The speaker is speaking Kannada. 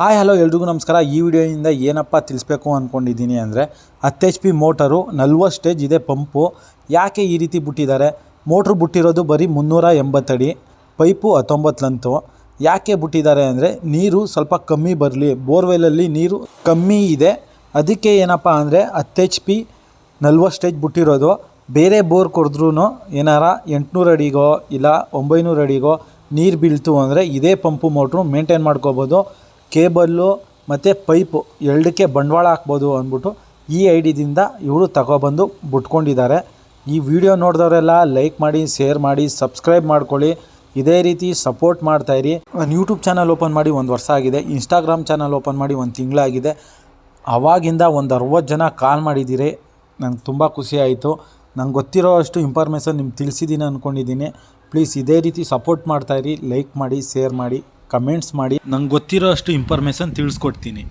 ಹಾಯ್, ಹಲೋ, ಎಲ್ರಿಗೂ ನಮಸ್ಕಾರ. ಈ ವಿಡಿಯೋಯಿಂದ ಏನಪ್ಪ ತಿಳಿಸ್ಬೇಕು ಅಂದ್ಕೊಂಡಿದ್ದೀನಿ ಅಂದರೆ, ಹತ್ತು ಎಚ್ ಪಿ ಮೋಟರು, ನಲ್ವತ್ತು ಸ್ಟೇಜ್ ಇದೆ ಪಂಪು. ಯಾಕೆ ಈ ರೀತಿ ಬಿಟ್ಟಿದ್ದಾರೆ? ಮೋಟ್ರು ಬಿಟ್ಟಿರೋದು ಬರೀ ಮುನ್ನೂರ ಎಂಬತ್ತಡಿ ಪೈಪು ಹತ್ತೊಂಬತ್ತು ಲಂತು. ಯಾಕೆ ಬಿಟ್ಟಿದ್ದಾರೆ ಅಂದರೆ, ನೀರು ಸ್ವಲ್ಪ ಕಮ್ಮಿ ಬರಲಿ, ಬೋರ್ವೆಲಲ್ಲಿ ನೀರು ಕಮ್ಮಿ ಇದೆ. ಅದಕ್ಕೆ ಏನಪ್ಪ ಅಂದರೆ, ಹತ್ತು ಎಚ್ ಪಿ ನಲ್ವತ್ತು ಸ್ಟೇಜ್ ಬಿಟ್ಟಿರೋದು. ಬೇರೆ ಬೋರ್ ಕೊಡಿದ್ರೂ ಏನಾರ ಎಂಟುನೂರು ಅಡಿಗೋ ಇಲ್ಲ ಒಂಬೈನೂರು ಅಡಿಗೋ ನೀರು ಬೀಳ್ತು ಅಂದರೆ, ಇದೇ ಪಂಪು ಮೋಟ್ರು ಮೇಂಟೈನ್ ಮಾಡ್ಕೋಬೋದು. ಕೇಬಲ್ಲು ಮತ್ತು ಪೈಪು ಎರಡಕ್ಕೆ ಬಂಡವಾಳ ಹಾಕ್ಬೋದು ಅಂದ್ಬಿಟ್ಟು ಈ ಐಡಿದಿಂದ ಇವರು ತಗೊಬಂದು ಬಿಟ್ಕೊಂಡಿದ್ದಾರೆ. ಈ ವಿಡಿಯೋ ನೋಡಿದವರೆಲ್ಲ ಲೈಕ್ ಮಾಡಿ, ಶೇರ್ ಮಾಡಿ, ಸಬ್ಸ್ಕ್ರೈಬ್ ಮಾಡ್ಕೊಳ್ಳಿ. ಇದೇ ರೀತಿ ಸಪೋರ್ಟ್ ಮಾಡ್ತಾಯಿರಿ ನಾನು ಯೂಟ್ಯೂಬ್ ಚಾನಲ್ ಓಪನ್ ಮಾಡಿ ಒಂದು ವರ್ಷ ಆಗಿದೆ. ಇನ್ಸ್ಟಾಗ್ರಾಮ್ ಚಾನಲ್ ಓಪನ್ ಮಾಡಿ ಒಂದು ತಿಂಗಳಾಗಿದೆ. ಆವಾಗಿಂದ ಒಂದು ಅರವತ್ತು ಜನ ಕಾಲ್ ಮಾಡಿದ್ದೀರಿ. ನಂಗೆ ತುಂಬ ಖುಷಿ ಆಯಿತು. ನಂಗೆ ಗೊತ್ತಿರೋ ಅಷ್ಟು ಇನ್ಫಾರ್ಮೇಷನ್ ನಿಮ್ಗೆ ತಿಳಿಸಿದ್ದೀನಿ ಅಂದ್ಕೊಂಡಿದ್ದೀನಿ ಪ್ಲೀಸ್ ಇದೇ ರೀತಿ ಸಪೋರ್ಟ್ ಮಾಡ್ತಾಯಿರಿ ಲೈಕ್ ಮಾಡಿ, ಶೇರ್ ಮಾಡಿ. ಕಮೆಂಟ್ಸ್ ಮಾಡಿ ನಂಗೆ ಗೊತ್ತಿರೋ ಅಷ್ಟು ಇನ್ಫಾರ್ಮೇಷನ್ ತಿಳಿಸ್ಕೊಡ್ತೀನಿ.